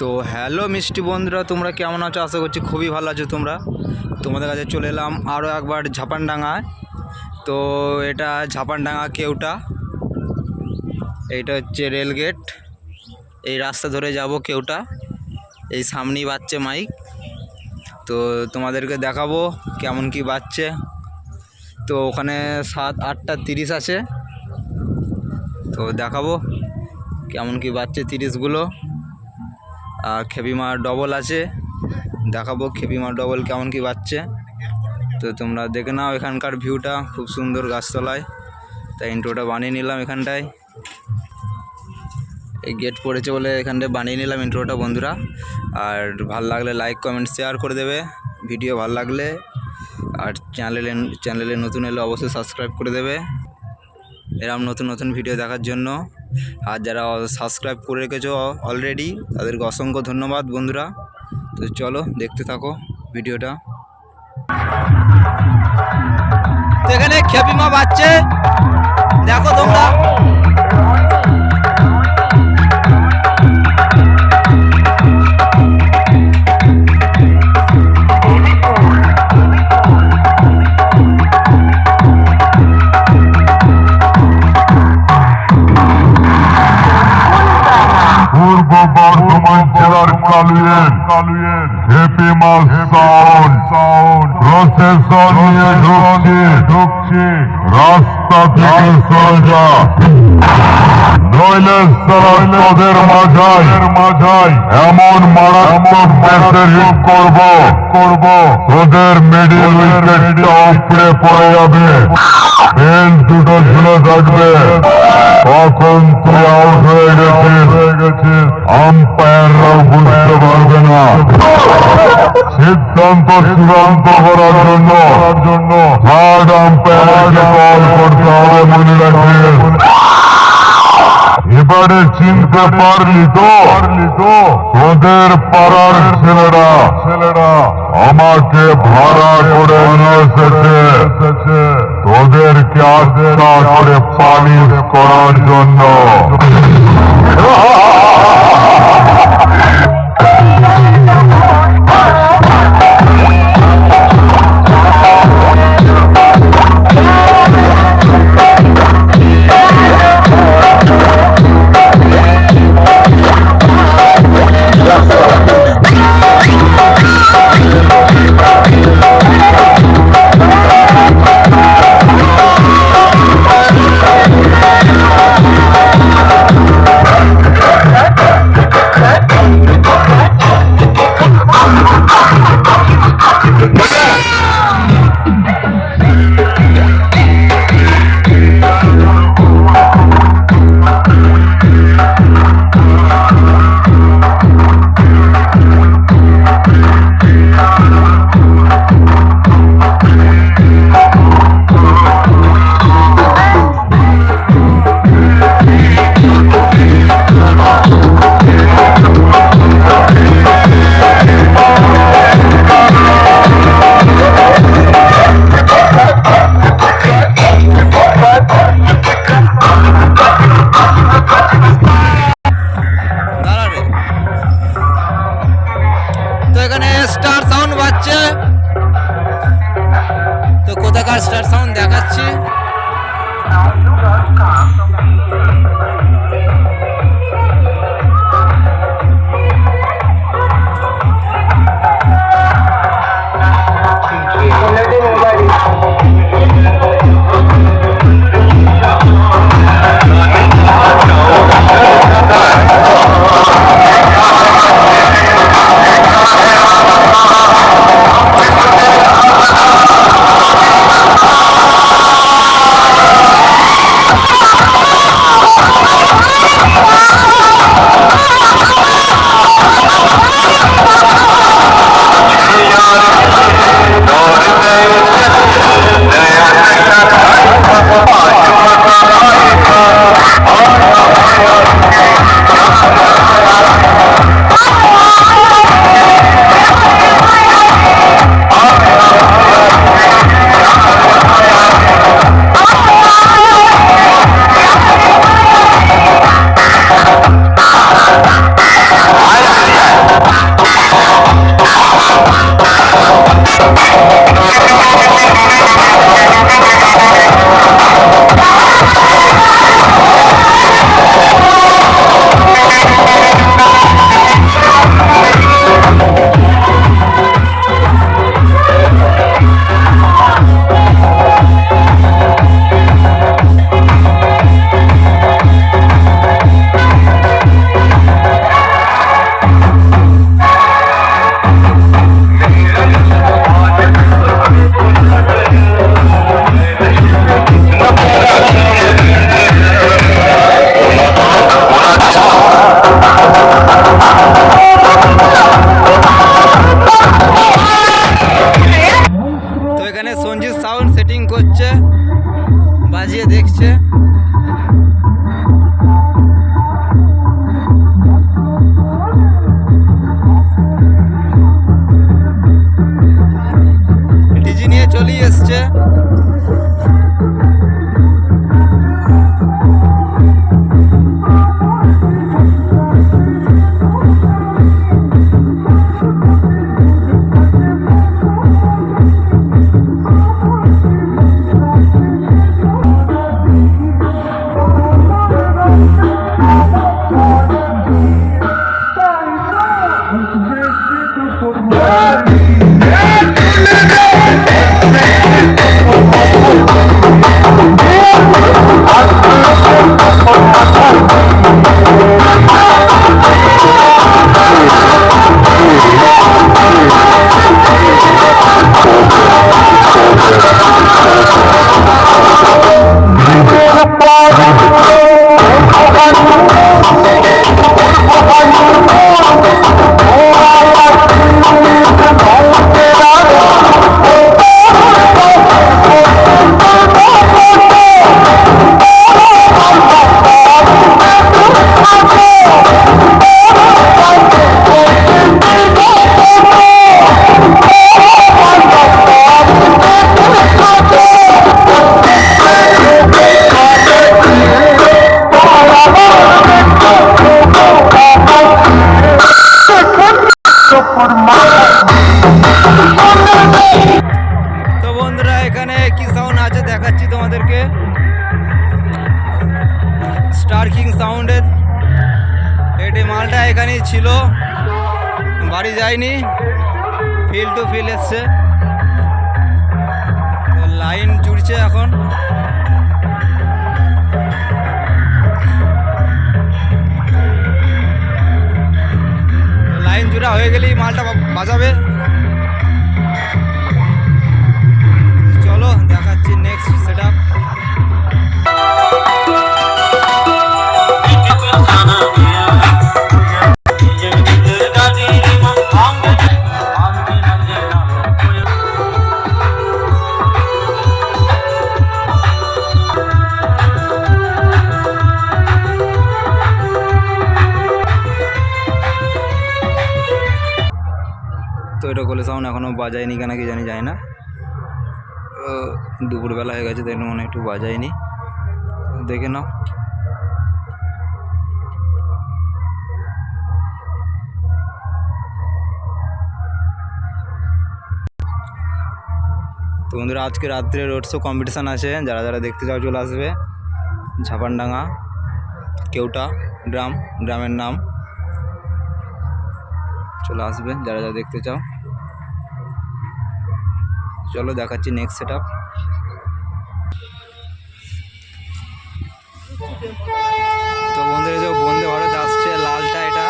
তো হ্যালো মিষ্টি বন্ধুরা, তোমরা কেমন আছো? আশা করছি খুবই ভালো আছো তোমরা। তোমাদের কাছে চলে এলাম আরও একবার ঝাপানডাঙ্গায়। তো এটা ঝাপানডাঙ্গা কেউটা? এইটা হচ্ছে রেলগেট এই রাস্তা ধরে যাব কেউটা? এই সামনেই বাজছে মাইক। তো তোমাদেরকে দেখাবো কেমন কি বাজছে। তো ওখানে সাত, আটটা তিরিশ আছে। তো দেখাবো কেমন কি বাজছে তিরিশগুলো। আর খেপিমার ডবল আছে। দেখাবো খেপিমার ডবল কেমন কি বাজছে। তো তোমরা দেখে নাও এখানকার ভিউটা খুব সুন্দর গাছতলায়। তাই ইন্ট্রোটা বানিয়ে নিলাম এখানটায়। এই গেট পড়েছে বলে এখানটায় বানিয়ে নিলাম ইন্ট্রোটা বন্ধুরা। আর ভালো লাগলে লাইক কমেন্ট শেয়ার করে দেবে। ভিডিও ভালো লাগলে আর চ্যানেলে চ্যানেলে নতুন এলে অবশ্যই সাবস্ক্রাইব করে দেবে। এরকম নতুন নতুন ভিডিও দেখার জন্য। আর যারা সাবস্ক্রাইব করে রেখেছো অলরেডি তাদেরকে অসংখ্য ধন্যবাদ বন্ধুরা। তো চলো, দেখতে থাকো ভিডিওটা। এখানে খেপিমা বাচ্চে দেখো তোমরা। Kalyen, Kalyen, Happy Mal Sound, Sound, Process on Dukchi, Ras রাস্তা থেকে নইলে সারা তোদের মাঝাই মাঝাই এমন মারাত্মক ম্যাচের হিট করব করব তোদের মিডিল উইকেটটা উপরে পড়ে যাবে বেল দুটো ঝুলে থাকবে কখন তুই আউট হয়ে হয়ে গেছিস আম্পায়াররাও বুঝতে পারবে না সিদ্ধান্ত চূড়ান্ত করার জন্য জন্য থার্ড আম্পায়ারকে কল করতে হবে মনে রাখিস এবারে চিনতে পারলি তো পারলি তো তোদের পাড়ার ছেলেরা ছেলেরা আমাকে ভাড়া করে নিয়ে এসেছে তোদেরকে আস্থা করার জন্য দেখাচ্ছি। বাড়ি যায়নি ফিল টু ফিল এসছে। লাইন জুড়ছে এখন। লাইন জুড়া হয়ে গেলেই মালটা বাজাবে। এটা কোলে সাউন্ড এখনও বাজায়নি কেন কি জানি যায় না। দুপুরবেলা হয়ে গেছে, তাই মনে একটু বাজায়নি। দেখে নাও। তো বন্ধুরা, আজকে রাত্রে রোড শো কম্পিটিশান আছে। যারা যারা দেখতে চাও চলে আসবে। ঝাপানডাঙ্গা, কেউটা, গ্রাম, গ্রামের নাম। চলে আসবে, যারা যারা দেখতে চাও। চলো দেখাচ্ছি নেক্সট সেট আপ তো বন্ধুরা যে বন্দে ভারত আসছে লালটা এটা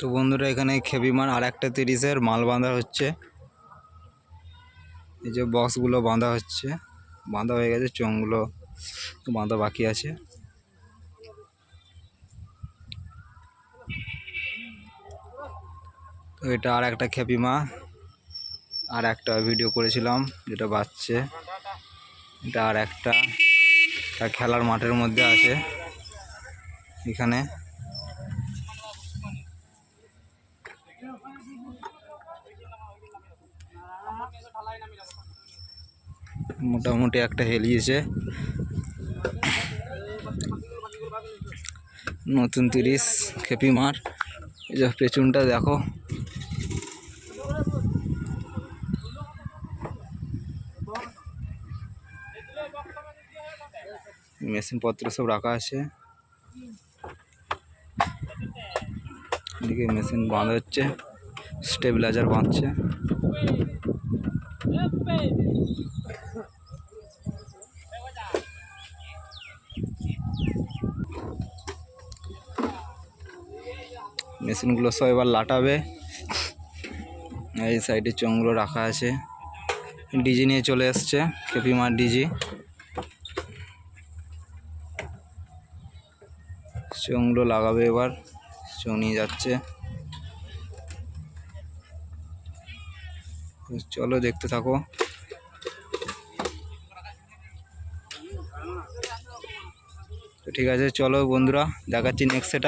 তো বন্ধুরা, এখানে খেবিমান আর একটা তিরিশের মাল বাঁধা হচ্ছে। এই যে বক্সগুলো বাঁধা হচ্ছে। বাঁধা হয়ে গেছে, চোঙগুলো বাঁধা বাকি আছে। তো এটা আর একটা খেপিমা আর একটা ভিডিও করেছিলাম যেটা বাচ্চে এটা আর একটা খেলার মাঠের মধ্যে আছে। এখানে মোটামুটি একটা হেলিয়েছে। নতুন তিরিশ খেপি মার। পেছনটা দেখো। মেশিনপত্র সব রাখা আছে। এদিকে মেশিন বাঁধা হচ্ছে। স্টেবিলাইজার বাঁধছে। মেশিনগুলো সব এবার লাটাবে। এই সাইডে চোঙগুলো রাখা আছে। ডিজি নিয়ে চলে এসছে কেপিমার ডিজি। চোঙগুলো লাগাবে এবার চোঙ নিয়ে যাচ্ছে। চলো দেখতে থাকো। ঠিক আছে, চলো বন্ধুরা, দেখাচ্ছি নেক্সট সেট